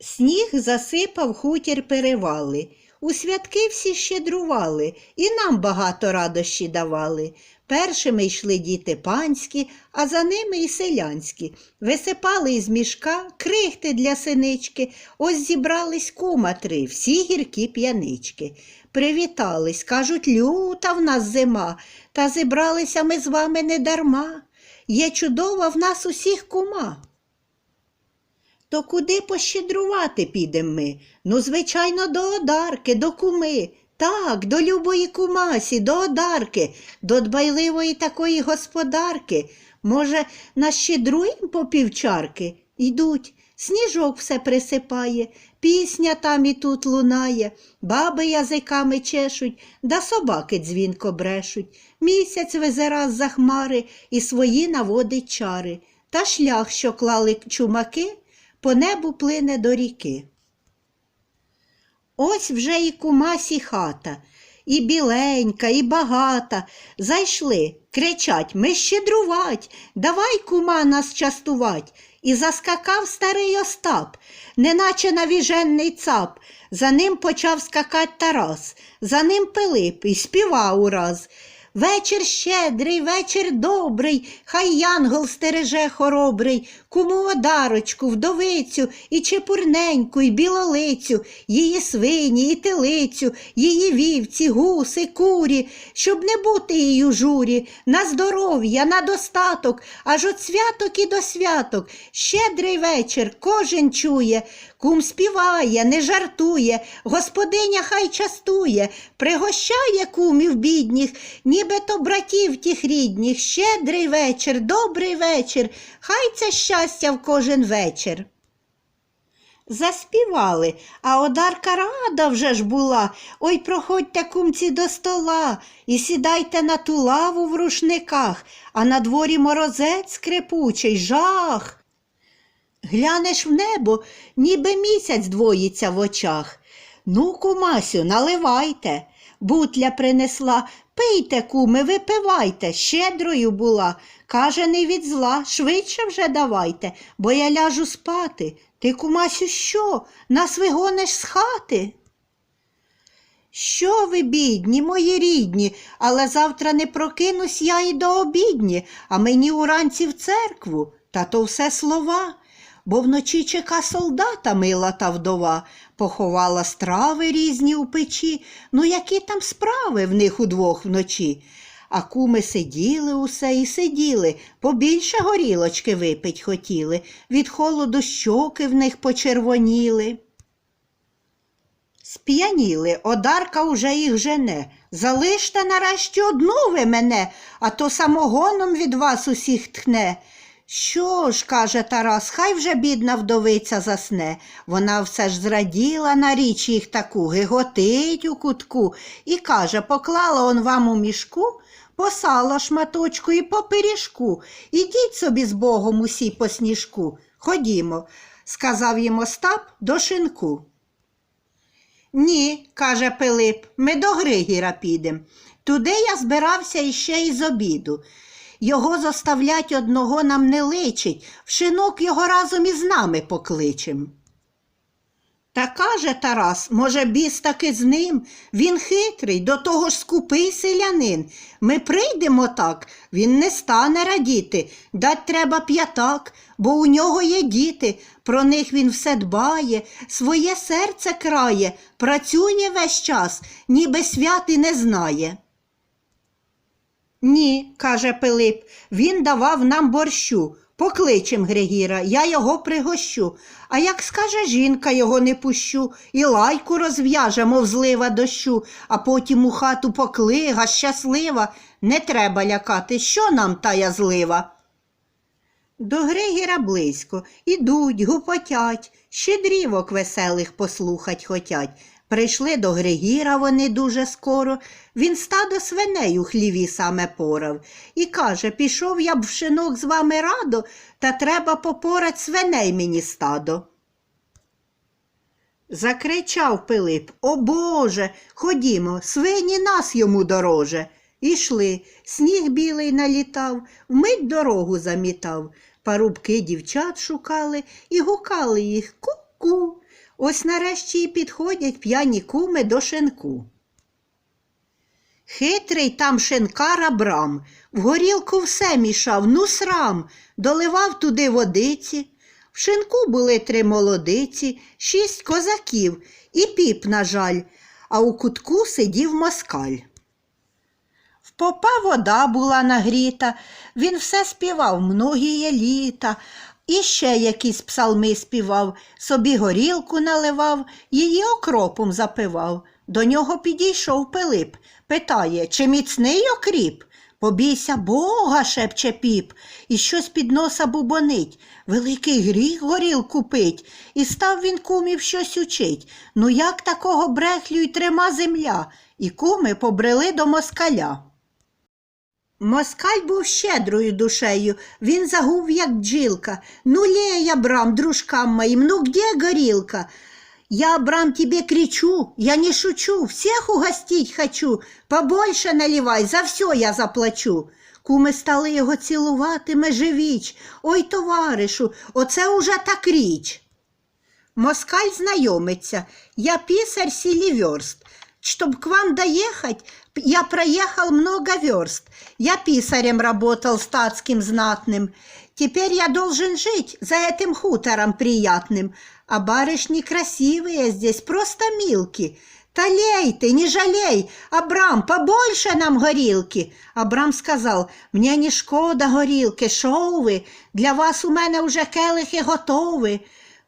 Сніг засипав хутір перевали. У святки всі щедрували, і нам багато радощі давали. Першими йшли діти панські, а за ними і селянські. Висипали із мішка крихти для синички. Ось зібрались кума три, всі гіркі п'янички. Привітались, кажуть, люта в нас зима, та зібралися ми з вами не дарма. Є чудова в нас усіх кума. То куди пощедрувати підемо ми? Ну, звичайно, до одарки, до куми. Так, до любої кумасі, до одарки, до дбайливої такої господарки. Може, нащедруєм по півчарки? Йдуть, сніжок все присипає, пісня там і тут лунає, баби язиками чешуть, да собаки дзвінко брешуть. Місяць везе раз за хмари і свої наводить чари. Та шлях, що клали чумаки, по небу плине до ріки. Ось вже і кумасі хата, і біленька, і багата. Зайшли, кричать ми щедрувать, давай кума нас частувать. І заскакав старий Остап, неначе навіжений цап. За ним почав скакать Тарас, за ним Пилип і співав ураз. Вечір щедрий, вечір добрий, хай янгол стереже хоробрий, куму одарочку, вдовицю, і чепурненьку, і білолицю, її свині, і телицю, її вівці, гуси, курі, щоб не бути її у журі, на здоров'я, на достаток, аж от святок і до святок. Щедрий вечір кожен чує, кум співає, не жартує, господиня хай частує, пригощає кумів бідніх, нібито братів тих рідніх. Щедрий вечір, добрий вечір, хай це щастя в кожен вечір. Заспівали, а одарка рада вже ж була. Ой, проходьте кумці до стола і сідайте на ту лаву в рушниках, а на дворі морозець скрипучий, жах. Глянеш в небо, ніби місяць двоїться в очах. Ну, кумасю, наливайте. Бутля принесла, пийте, куми, випивайте, щедрою була. Каже, не від зла, швидше вже давайте, бо я ляжу спати. Ти, кумасю, що? Нас вигониш з хати? Що ви, бідні, мої рідні, але завтра не прокинусь я і до обідні, а мені уранці в церкву, та то все слова. Бо вночі чека солдата мила та вдова, поховала страви різні у печі, ну які там справи в них удвох вночі. А куми сиділи усе і сиділи, побільше горілочки випить хотіли, від холоду щоки в них почервоніли. Сп'яніли, одарка уже їх жене. Залиште нарешті одну ви мене, а то самогоном від вас усіх тхне. Що ж, каже Тарас, хай вже бідна вдовиця засне. Вона все ж зраділа на річ їх таку, гиготить у кутку і каже, поклала он вам у мішку, по сала шматочку і по пиріжку. Ідіть собі з Богом усі по сніжку. Ходімо, сказав їм Остап до шинку. Ні, каже Пилип, ми до Григіра підем. Туди я збирався іще із обіду. Його заставлять одного нам не личить, в шинок його разом із нами покличем. Та каже Тарас, може, біс таки з ним, він хитрий, до того ж скупий селянин. Ми прийдемо так, він не стане радіти, дать треба п'ятак, бо у нього є діти, про них він все дбає, своє серце крає, працює весь час, ніби свят і не знає. Ні, каже Пилип, він давав нам борщу. Покличем Григіра, я його пригощу. А як скаже жінка, його не пущу, і лайку розв'яже, мов злива дощу, а потім у хату поклига, щаслива. Не треба лякати, що нам тая злива. До Григіра близько, ідуть, гупотять, щедрівок веселих послухать хотять. Прийшли до Григіра вони дуже скоро. Він стадо свиней у хліві саме порав. І каже, пішов я б в шинок з вами радо, та треба попорать свиней мені стадо. Закричав Пилип, О Боже, ходімо, свині нас йому дороже. Ішли, сніг білий налітав, вмить дорогу замітав. Парубки дівчат шукали і гукали їх ку-ку. Ось нарешті і підходять п'яні куми до шинку. Хитрий там шинкар Абрам, в горілку все мішав, ну срам, доливав туди водиці. В шинку були три молодиці, шість козаків і піп, на жаль, а у кутку сидів москаль. В попа вода була нагріта, він все співав многіє літа, і ще якісь псалми співав, собі горілку наливав, її окропом запивав. До нього підійшов Пилип, питає, чи міцний окріп? Побійся Бога, шепче піп, і щось під носа бубонить. Великий гріх горілку пить, і став він кумів щось учить. Ну як такого брехлю й трема земля? І куми побрели до москаля. Москаль був щедрою душею, він загув, як бджілка. Ну, лей, Абрам, дружкам моим, ну где горілка? Я, Абрам, тебе кричу, я не шучу, всех угостить хочу, побольше наливай, за все я заплачу. Куми стали його цілувати, межевіч. Ой, товаришу, оце уже так річ. Москаль знайомиться, я писарь Селиверст Чтоб к вам доехать, п- я проехал много верст. Я писарем работал статским знатным. Теперь я должен жить за этим хутором приятным. А барышни красивые здесь, просто милки. Та лей ты, не жалей, Абрам, побольше нам горілки. Абрам сказав, мне не шкода горілки, шо ви, для вас у мене вже келихи готові.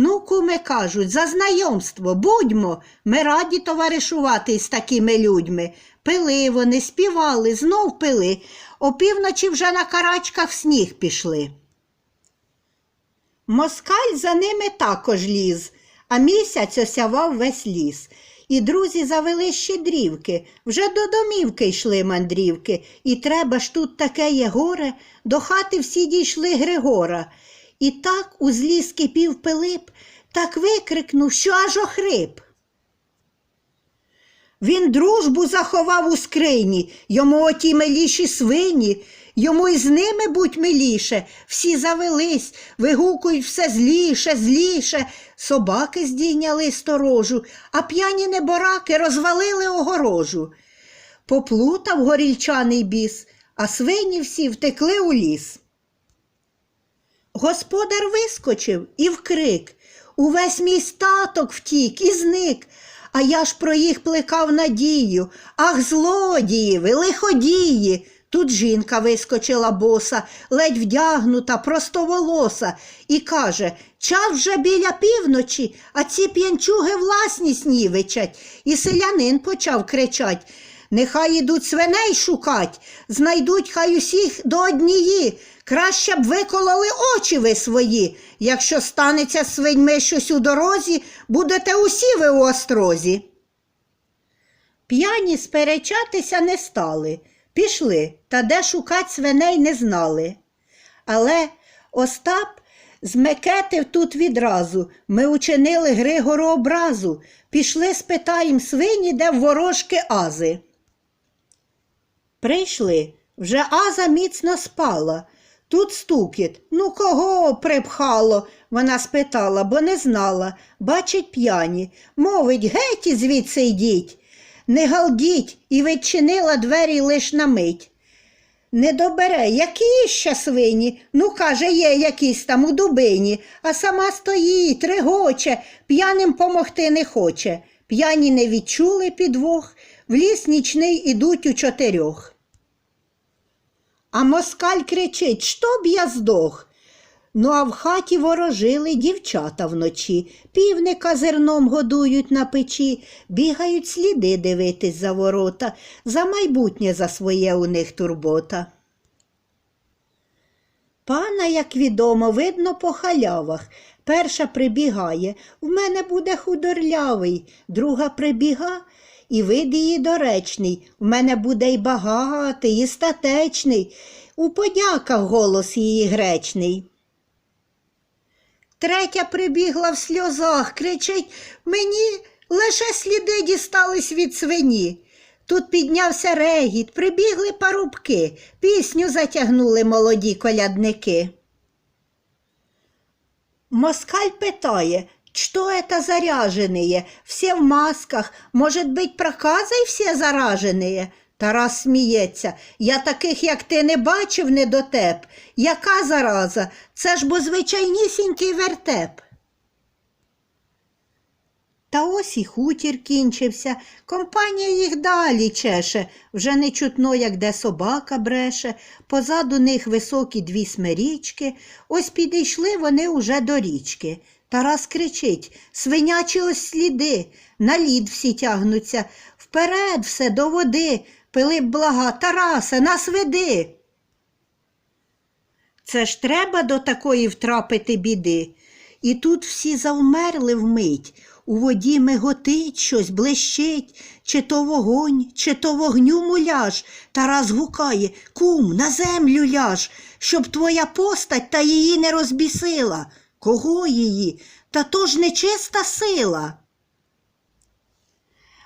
Ну, куми кажуть, за знайомство, будьмо, ми раді товаришувати з такими людьми. Пили вони, співали, знов пили, опівночі вже на карачках в сніг пішли. Москаль за ними також ліз, а місяць осявав весь ліс. І друзі завели щедрівки, вже до домівки йшли мандрівки, і треба ж тут таке є горе, до хати всі дійшли Григора. І так у зліз кипів Пилип, так викрикнув, що аж охрип. Він дружбу заховав у скрині, йому оті миліші свині, йому й з ними будь миліше. Всі завелись, вигукують все зліше, зліше. Собаки здійняли сторожу, а п'яні небораки розвалили огорожу. Поплутав горільчаний біс, а свині всі втекли у ліс. Господар вискочив і вкрик. Увесь мій статок втік і зник. А я ж про їх плекав надію. Ах, злодії, ви лиходії. Тут жінка вискочила боса, ледь вдягнута, простоволоса, і каже час вже біля півночі, а ці п'янчуги власність нівичать. І селянин почав кричать. Нехай ідуть свиней шукать, знайдуть хай усіх до однієї. Краще б викололи очі ви свої. Якщо станеться свиньми щось у дорозі, будете усі ви у острозі. П'яні сперечатися не стали, пішли, та де шукать свиней не знали. Але Остап змекетив тут відразу. Ми учинили Григору образу. Пішли, спитаєм свині, де ворожки ази. Прийшли, вже аза міцно спала. Тут стукіт. Ну, кого припхало? Вона спитала, бо не знала. Бачить п'яні. Мовить, геть звідси йдіть. Не галдіть і відчинила двері лиш на мить. Не добере, які ще свині? Ну, каже, є якісь там у дубині, а сама стоїть, регоче, п'яним помогти не хоче. П'яні не відчули підвох, в ліс нічний ідуть у чотирьох. А москаль кричить, щоб я здох. Ну, а в хаті ворожили дівчата вночі, півника зерном годують на печі, бігають сліди дивитись за ворота, за майбутнє за своє у них турбота. Пана, як відомо, видно по халявах. Перша прибігає, в мене буде худорлявий, друга прибіга, і вид її доречний, в мене буде й багатий, і статечний, у подяках голос її гречний. Третя прибігла в сльозах, кричить мені лише сліди дістались від свині. Тут піднявся регіт, прибігли парубки, пісню затягнули молоді колядники. Москаль питає, Что это заряженные? Все в масках. Может быть, проказой все зараженные? Тарас сміється. Я таких, як ти, не бачив недотеп. Яка зараза? Це ж бо звичайнісінький вертеп. Та ось і хутір кінчився, компанія їх далі чеше, вже не чутно, як де собака бреше, позаду них високі дві смирічки, ось підійшли вони уже до річки. Тарас кричить свинячі ось сліди, на лід всі тягнуться, вперед все до води. Пилип блага, Тарасе, нас веди. Це ж треба до такої втрапити біди. І тут всі завмерли вмить. У воді миготить щось, блищить, чи то вогонь, чи то вогню муляж. Тарас гукає Кум, на землю ляж, щоб твоя постать та її не розбісила. Кого її? Та то ж нечиста сила.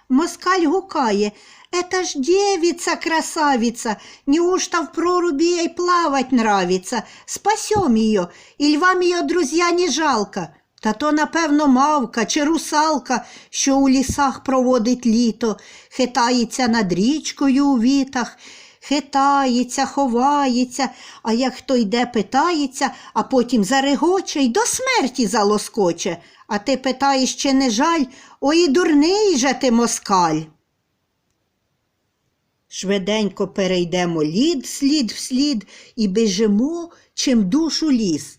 Москаль гукає, «Это ж девица красавица, неужто в проруби ей плавать нравится? Спасем ее, и львам ее друзья не жалко». Та то, напевно, мавка чи русалка, що у лісах проводить літо, хитається над річкою у вітах, хитається, ховається, а як хто йде, питається, а потім зарегоче й до смерті залоскоче. А ти питаєш, чи не жаль, ой, дурний же ти москаль. Швиденько перейдемо лід слід в слід і біжимо, чим душу ліс.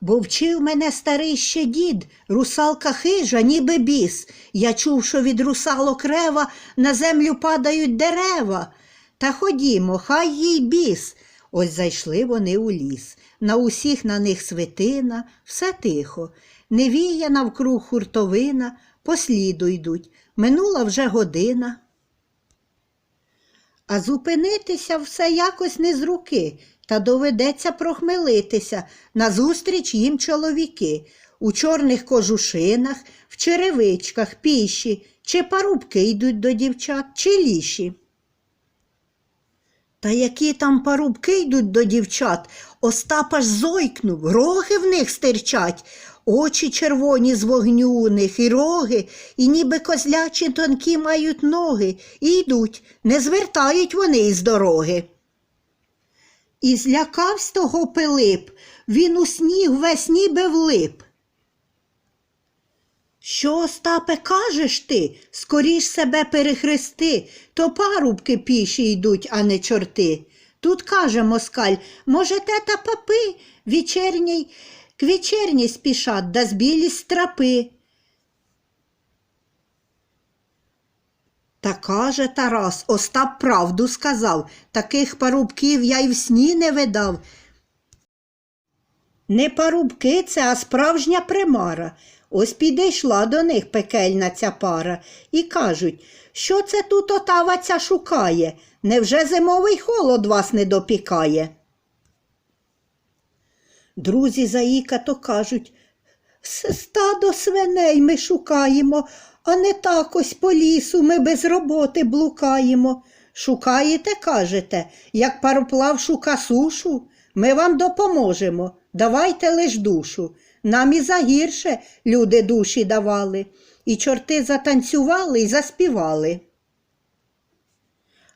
Бо вчив мене старий ще дід, русалка хижа, ніби біс. Я чув, що від русалок рева на землю падають дерева. Та ходімо, хай їй біс. Ось зайшли вони у ліс. На усіх на них свитина, все тихо. Не віє навкруг хуртовина, по сліду йдуть. Минула вже година. А зупинитися все якось не з руки, та доведеться прохмелитися назустріч їм чоловіки у чорних кожушинах, в черевичках, піші, чи парубки йдуть до дівчат, чи ліші. Та які там парубки йдуть до дівчат, Остап аж зойкнув, роги в них стирчать, очі червоні з вогню у них, і роги, і ніби козлячі тонкі мають ноги, і йдуть, не звертають вони із дороги. І злякавсь того Пилип, він у сніг весь ніби влип. Що, Остапе, кажеш ти? Скоріш себе перехрести, то парубки піші йдуть, а не чорти. Тут каже москаль, може, те та папи вечерній, к вечерній спішать, да збілі страпи. Та каже Тарас, Остап правду сказав, таких парубків я й в сні не видав. Не парубки це, а справжня примара. Ось підійшла до них пекельна ця пара і кажуть, що це тут отава ця шукає? Невже зимовий холод вас не допікає? Друзі заїкато кажуть, «С- стадо свиней ми шукаємо, а не так ось по лісу ми без роботи блукаємо. Шукаєте, кажете, як пароплав шука сушу? Ми вам допоможемо. Давайте лиш душу. Нам і загірше люди душі давали. І чорти затанцювали і заспівали.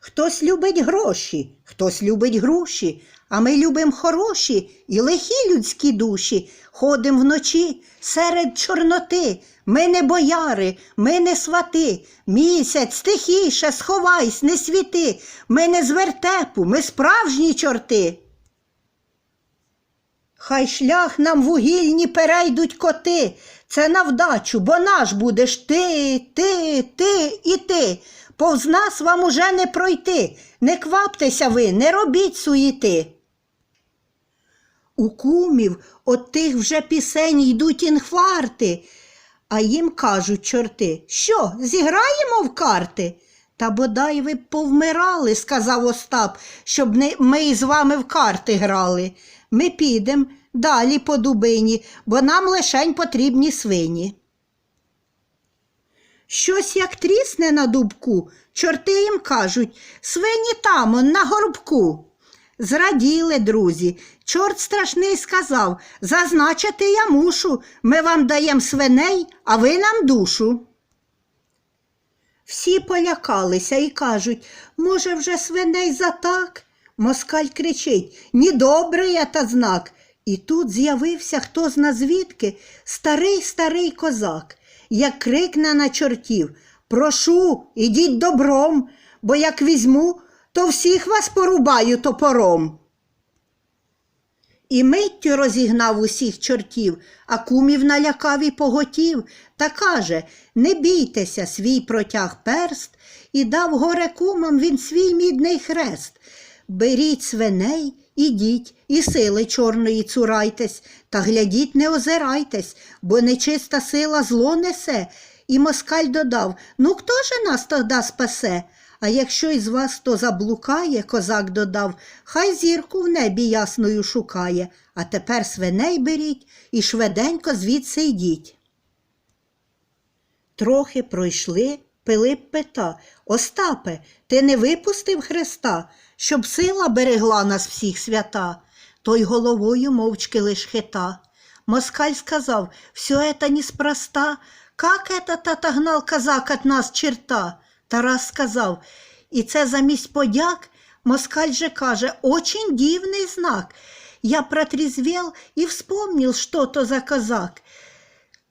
Хтось любить гроші, хтось любить груші, а ми любимо хороші і лихі людські душі. Ходим вночі серед чорноти. Ми не бояри, ми не свати. Місяць, тихіше, сховайсь, не світи. Ми не з вертепу, ми справжні чорти. Хай шлях нам вугільні перейдуть коти. Це на вдачу, бо наш будеш ти, ти, ти і ти. Повз нас вам уже не пройти. Не кваптеся ви, не робіть суєти. У кумів от тих вже пісень йдуть інхварти, а їм кажуть чорти, що, зіграємо в карти? Та бодай ви повмирали, сказав Остап, щоб ми із вами в карти грали. Ми підемо далі по дубині, бо нам лишень потрібні свині. Щось як трісне на дубку, чорти їм кажуть, свині там, он, на горбку. Зраділи, друзі. Чорт страшний сказав зазначити я мушу. Ми вам даємо свиней, а ви нам душу. Всі полякалися і кажуть, може, вже свиней за так? Москаль кричить Ні добре я та знак. І тут з'явився хто зна звідки старий старий козак, як крикне на чортів Прошу, ідіть добром, бо як візьму, то всіх вас порубаю топором. І миттю розігнав усіх чортів, а кумів налякав і поготів, та каже Не бійтеся, свій протяг перст, і дав горе кумам він свій мідний хрест. Беріть свиней, ідіть, і сили чорної цурайтесь, та глядіть, не озирайтесь, бо нечиста сила зло несе. І москаль додав Ну хто же нас тоді спасе? А якщо із вас хто заблукає, козак додав, хай зірку в небі ясною шукає, а тепер свиней беріть і швиденько звідси йдіть. Трохи пройшли, Пилип пита Остапе, ти не випустив Христа, щоб сила берегла нас всіх свята. Той головою мовчки лиш хита. Москаль сказав, все это неспроста, как этот отогнал казак от нас черта? Тарас сказав, і це замість подяк, москаль же каже, очень дивний знак. Я протрезвел и вспомнил, что то за казак.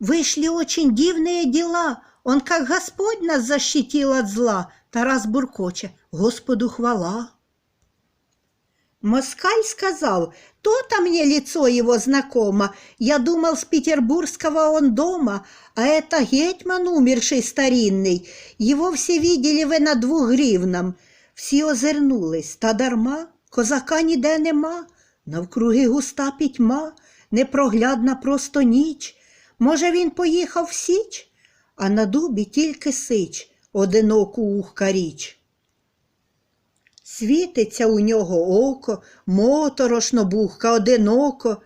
Вышли очень дивные дела. Он, как Господь нас защитил от зла. Тарас буркоче. Господу хвала. Москаль сказал, то-то мне лицо его знакомо. Я думал, с петербургского он дома, а это гетьман умерший старинный. Его все видели ви на двух гривнам. Всі озирнулись, та дарма, козака ніде нема. Навкруги густа пітьма, непроглядна просто ніч. Може, він поїхав в Січ, а на дубі тільки сич, одиноку ухка річ. Світиться у нього око, моторошно бухка, одиноко.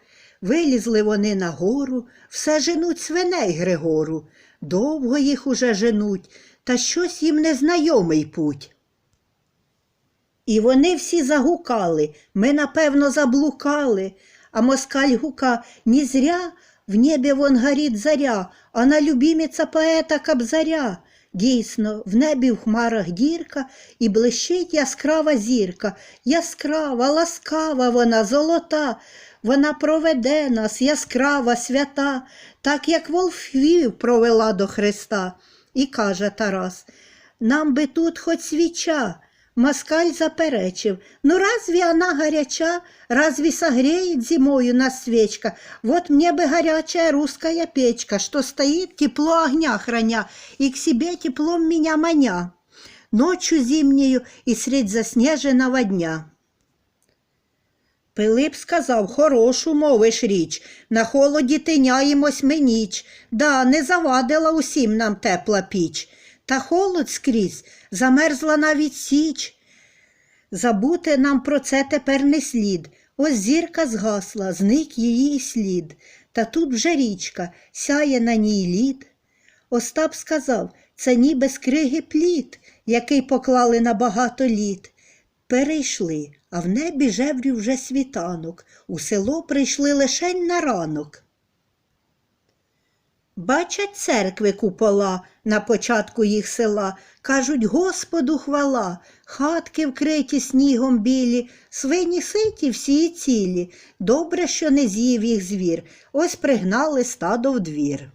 Вилізли вони на гору, все женуть свиней Григору. Довго їх уже женуть, та щось їм незнайомий путь. І вони всі загукали, ми, напевно, заблукали, а москаль гука не зря в небі вон горить заря, она любимиця поета Кобзаря. Дійсно, в небі в хмарах дірка і блищить яскрава зірка, яскрава, ласкава вона, золота, вона проведе нас, яскрава, свята, так як волфвів провела до Христа. І каже Тарас, нам би тут хоч свіча. Москаль заперечив, ну разве она горяча, разве согреет зимою нас свечка? Вот мне бы горячая русская печка, что стоит тепло огня храня и к себе теплом меня маня, ночью зимнею и средь заснеженного дня. Пилип сказав, хорошу мовиш річ, на холоді тиняємось ми ніч, да, не завадила усім нам тепла піч. Та холод скрізь, замерзла навіть січ. Забути нам про це тепер не слід. Ось зірка згасла, зник її і слід. Та тут вже річка, сяє на ній лід. Остап сказав, це ніби з криги плід, який поклали на багато літ. Перейшли, а в небі жеврів вже світанок, у село прийшли лишень на ранок. Бачать церкви купола на початку їх села, кажуть Господу хвала, хатки вкриті снігом білі, свині ситі всі цілі. Добре, що не з'їв їх звір, ось пригнали стадо в двір.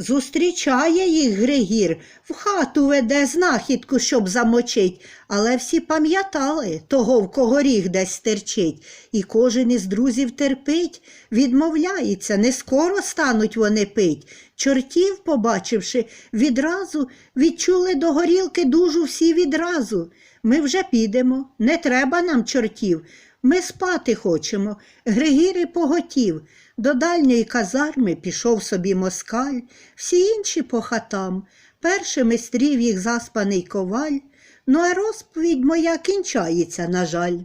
Зустрічає їх Григір, в хату веде знахідку, щоб замочить, але всі пам'ятали того, в кого ріг десь стерчить, і кожен із друзів терпить, відмовляється, не скоро стануть вони пить. Чортів, побачивши, відразу відчули до горілки дужу всі відразу. Ми вже підемо, не треба нам чортів. Ми спати хочемо. Григірі поготів. До дальньої казарми пішов собі москаль, всі інші по хатам. Першими стрів їх заспаний коваль. Ну, а розповідь моя кінчається, на жаль.